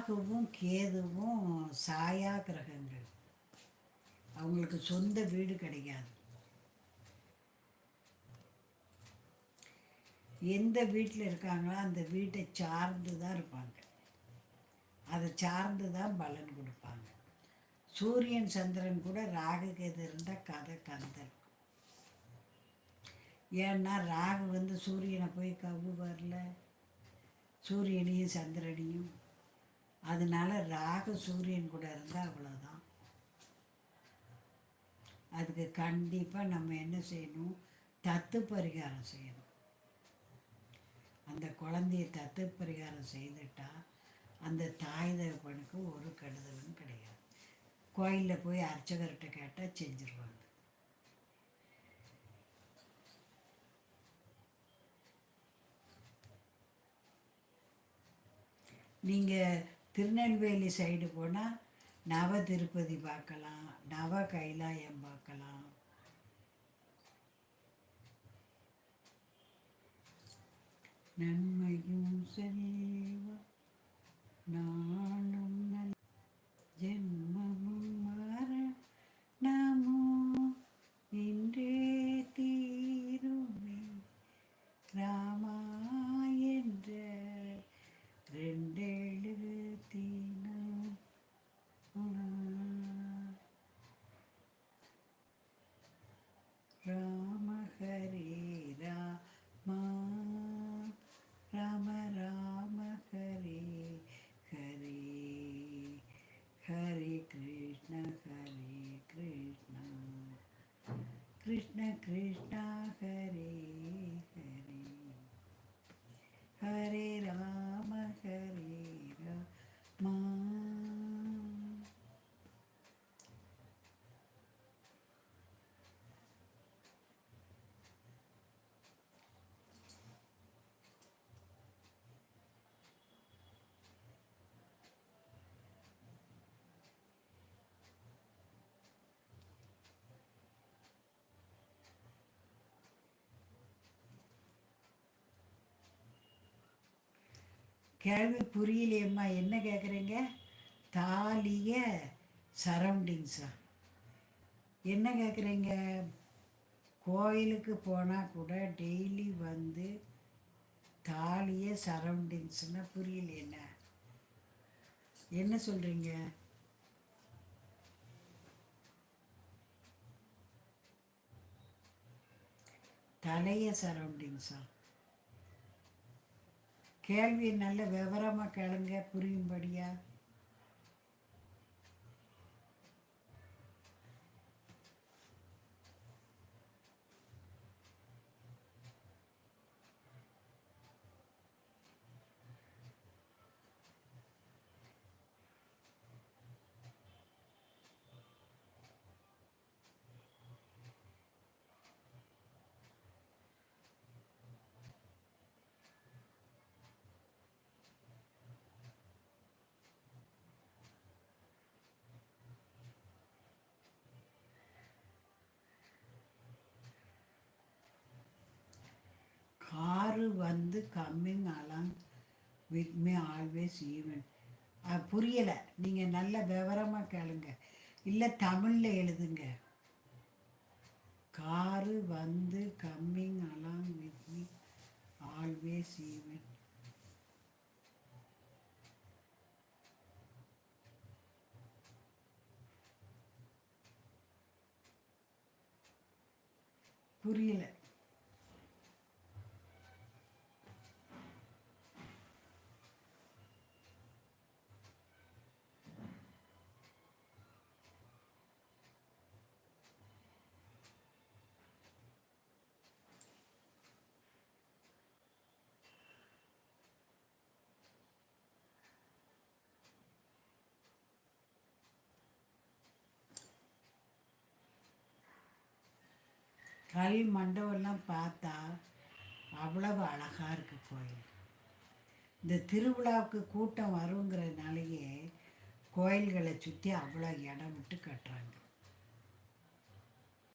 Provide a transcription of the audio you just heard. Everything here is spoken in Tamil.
ராகுவும் கேதுவும் சாயா கிரகங்கள். அவங்களுக்கு சொந்த வீடு கிடைக்காது. எந்த வீட்டில் இருக்காங்களோ அந்த வீட்டை சார்ந்து தான் இருப்பாங்க. அதை சார்ந்து தான் பலன் கொடுப்பாங்க. சூரியன் சந்திரன் கூட ராகு கேது இருந்தால் கதை கந்தல். ஏன்னா ராகு வந்து சூரியனை போய் கவ்வு வரல. சூரியனையும் சந்திரனையும் அதனால ராகு சூரியன் கூட இருந்தால் அவ்வளோதான் அதுக்கு கண்டிப்பாக நம்ம என்ன செய்யணும்? தத்து பரிகாரம் செய்யணும். அந்த குழந்தைய தத்து பரிகாரம் செய்துட்டா அந்த தாய் தகப்பனுக்கு ஒரு கெடுதலும் கிடையாது. கோயிலில் போய் அர்ச்சகர்கிட்ட கேட்டால் செஞ்சுருவாங்க. நீங்கள் திருநெல்வேலி சைடு போனால் நவ திருப்பதி பார்க்கலாம். நவ கைலாயம் பார்க்கலாம். நன்மையும் செல்வம் நானும் நல் ஜென்மமும் மரணமோ இன்றே தீருமே. ரா ಕೃಷ್ಣ கேள்வி புரியலையம்மா என்ன கேட்குறீங்க தாலிய சரௌண்டிங்ஸா என்ன கேட்குறீங்க கோயிலுக்கு போனால் கூட டெய்லி வந்து தாலிய சரௌண்டிங்ஸ்னால் புரியல என்ன? என்ன சொல்கிறீங்க தலைய சரௌண்டிங்ஸா கேள்வியை நல்ல விவரமாக கேளுங்க புரியும்படியா காரு வந்து coming along with me always even புரியலை. நீங்கள் நல்ல விவரமாக கேளுங்க. இல்லை தமிழில் எழுதுங்க. காரு வந்து coming along with me always even புரியல. கல் மண்டபம்லாம் பார்த்தா அவ்வளவு அழகாக இருக்குது கோயில். இந்த திருவிழாவுக்கு கூட்டம் வருங்கிறதுனாலேயே கோயில்களை சுற்றி அவ்வளோ இடம் விட்டு கட்டுறாங்க.